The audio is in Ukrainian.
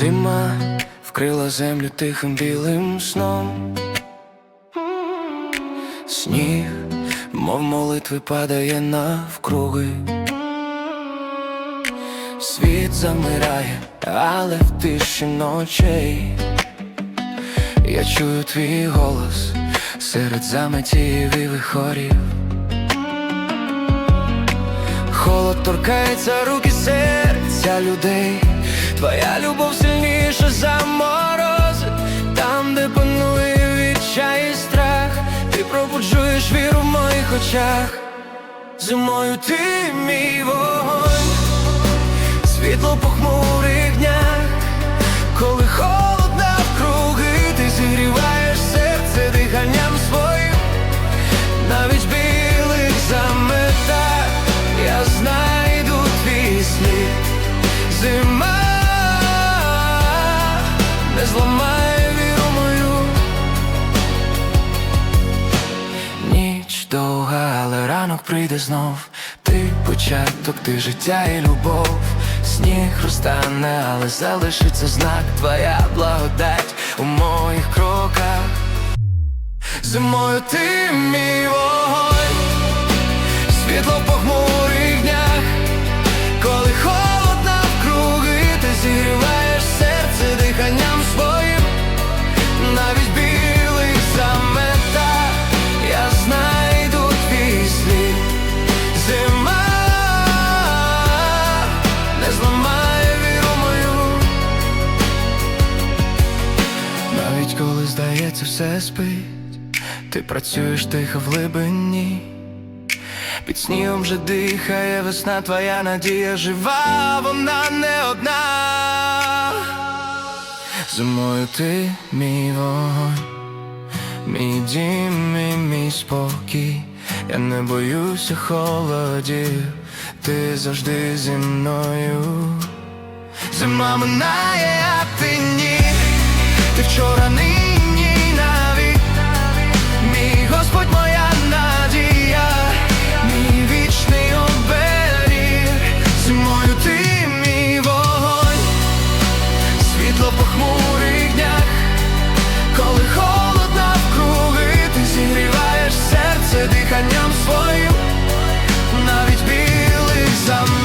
Зима вкрила землю тихим білим сном. Сніг, мов молитви, падає навкруги. Світ замирає, але в тиші ночей я чую твій голос серед заметів і вихорів. Холод торкається руки серця людей. Твоя любов сильніша за мороз. Там, де панує відчай і страх, ти пробуджуєш віру в моїх очах. Зимою ти мій вогонь, світло по ранок прийде знов. Ти початок, ти життя і любов. Сніг розтане, але залишиться знак твоя благодать у моїх кроках. Зимою ти мій здається, все спить, ти працюєш тихо в глибині. Під снігом вже дихає весна, твоя надія жива, вона не одна. Зимою ти мій вогонь, мій дім, і мій спокій. Я не боюся холодів, ти завжди зі мною. Зима минає, а ти вчора ні. своїм, навіть білий замок.